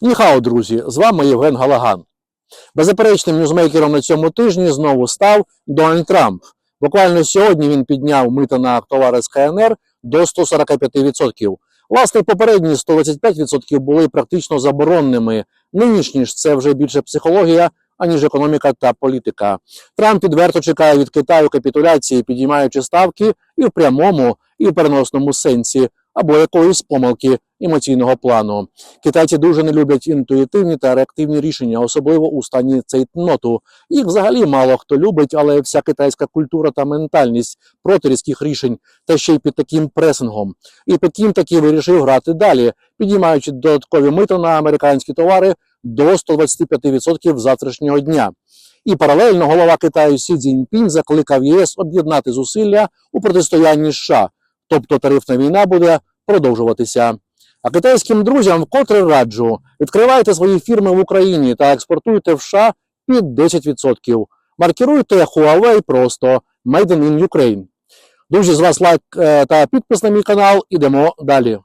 Ніхао, друзі, з вами Євген Галаган. Беззаперечним ньюзмейкером на цьому тижні знову став Дональд Трамп. Буквально сьогодні він підняв мито на товари з КНР до 145%. Власне, попередні 125% були практично заборонними. Нинішні ж це вже більше психологія, аніж економіка та політика. Трамп відверто чекає від Китаю капітуляції, підіймаючи ставки і в прямому, і в переносному сенсі, або якоїсь помилки емоційного плану. Китайці дуже не люблять інтуїтивні та реактивні рішення, особливо у стані цейтноту. Їх взагалі мало хто любить, але вся китайська культура та ментальність проти різких рішень, та ще й під таким пресингом. І Пекін таки вирішив грати далі, підіймаючи додаткові мито на американські товари до 125% з завтрашнього дня. І паралельно голова Китаю Сі Цзіньпінь закликав ЄС об'єднати зусилля у протистоянні США, тобто тарифна війна буде продовжуватися. А китайським друзям вкотре раджу відкривайте свої фірми в Україні та експортуйте в США під 10%. Маркіруйте Huawei просто Made in Ukraine. Друзі, з вас лайк е, та підпис на мій канал. Ідемо далі.